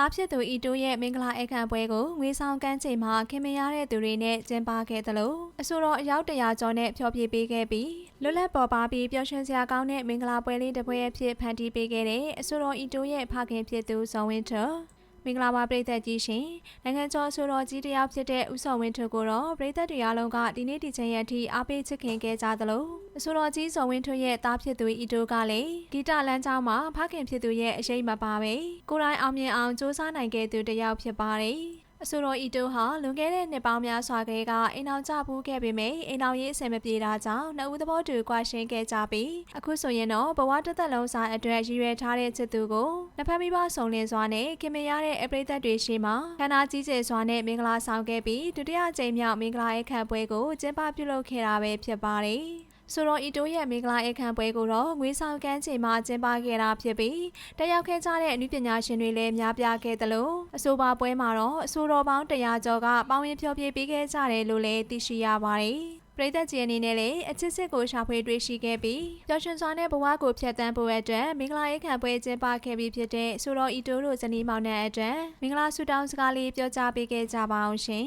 တားဖြစ်သူဤတိုးရဲ့မင်္ဂလာအခမ်းပွဲကိုငွေဆောင်ကမ်းချိန်မှာခင်မရတဲ့သူတွေနဲ့ကျင်းပခဲ့သလိုအဆိုတော်အယောက်တရာကျော်နဲ့ဖျော်ဖြေပေးခဲ့ပြီးလွတ်လပ်ပေါ်ပါပြီးပျော်ရွှင်စရာကောင်းတဲ့မင်္ဂလာပွဲလေးတစ်ပွဲအဖြစ်ဖန်တီးပေးခဲ့တဲ့အဆိုတော်ဤတိုးရဲ့ဖခင်ဖြစ်သူဇော်ဝင်းထွန်း မင်္ဂလာပါပရိသတ်ကြီးရှင်နိုင်ငံကျော်အဆိုတော်ကြီးတစ်ယောက်ဖြစ်တဲ့ဦးစောဝင်းထွန်းကိုတော့ပရိသတ်တွေအားလုံးကဒီနေ့ဒီချိန်ရက်ထိအားပေးချစ်ခင်ခဲ့ကြသလိုအဆိုတော်ကြီးဇော်ဝင်းထွန်းရဲ့တားဖြစ်သူဤတိုးကလည်းဂီတလမ်းကြောင်းမှာဖခင်ဖြစ်သူရဲ့အရေးမပါပဲကိုယ်တိုင်အောင်မြင်အောင်စူးစမ်းနိုင်ခဲ့သူတစ်ယောက်ဖြစ်ပါတယ် အဆိုတော်ဤတိုးဟာလွန်ခဲ့တဲ့နှစ်ပေါင်းများစွာကလေးကအိမ်အောင်ကြပူးခဲ့ပေမယ့်အိမ်အောင်ရေးအဆင်မပြေတာကြောင့်နှစ်ဦးသဘောတူကွာရှင်းခဲ့ကြပြီးအခုဆိုရင်တော့ဘဝတစ်သက်လုံးစာအတွက်ရည်ရွယ်ထားတဲ့ချစ်သူကိုနှစ်ဖက်မိဘဆုံလင်စွာနဲ့ခင်မရတဲ့အပရိသတ်တွေရှိမှခန္ဓာကြီးကျယ်စွာနဲ့မင်္ဂလာဆောင်ခဲ့ပြီးဒုတိယကြိမ်မြောက်မင်္ဂလာအခမ်းပွဲကိုကျင်းပပြုလုပ်ခဲ့တာပဲဖြစ်ပါတယ် ဆိုတော့ဤတိုးရဲ့မင်္ဂလာအခမ်းပွဲကိုတော့ငွေဆောင်ကမ်းချိန်မှာကျင်းပခဲ့တာဖြစ်ပြီးတက်ရောက်ခဲ့ကြတဲ့အနုပညာရှင်တွေလည်းများပြားခဲ့သလိုအဆိုပါပွဲမှာတော့အဆိုတော်ပေါင်း100ကျော်ကပေါင်းရင်ဖျော်ဖြေပေးခဲ့ကြတယ်လို့လည်းသိရှိရပါတယ်ပရိသတ်ကြီးအနေနဲ့လည်းအချစ်စစ်ကိုရှာဖွေတွေ့ရှိခဲ့ပြီးပျော်ရွှင်စွာနဲ့ဘဝကိုဖျက်ဆီးဖို့အတွက်မင်္ဂလာရေးခံပွဲကျင်းပခဲ့ပြီးဖြစ်တဲ့ဆိုတော်ဤတိုးတို့ဇနီးမောင်နှံအတွက်မင်္ဂလာဆုတောင်းစကားလေးပြောကြားပေးခဲ့ကြပါအောင်ရှင်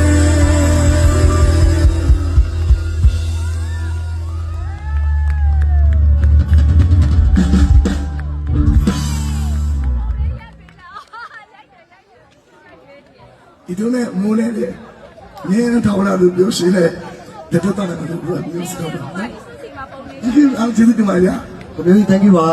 ဒီတော့လည်းမိုးလေးလေငင်းထောင်လာလို့ပြောရှင်းလေလက်တော့တယ်လို့ပြောပြောစကားပါ။ဒီကအောင်ကျေးဇူးတင်ပါဗျာ။ကိုမျိုးကြီး thank you ပါ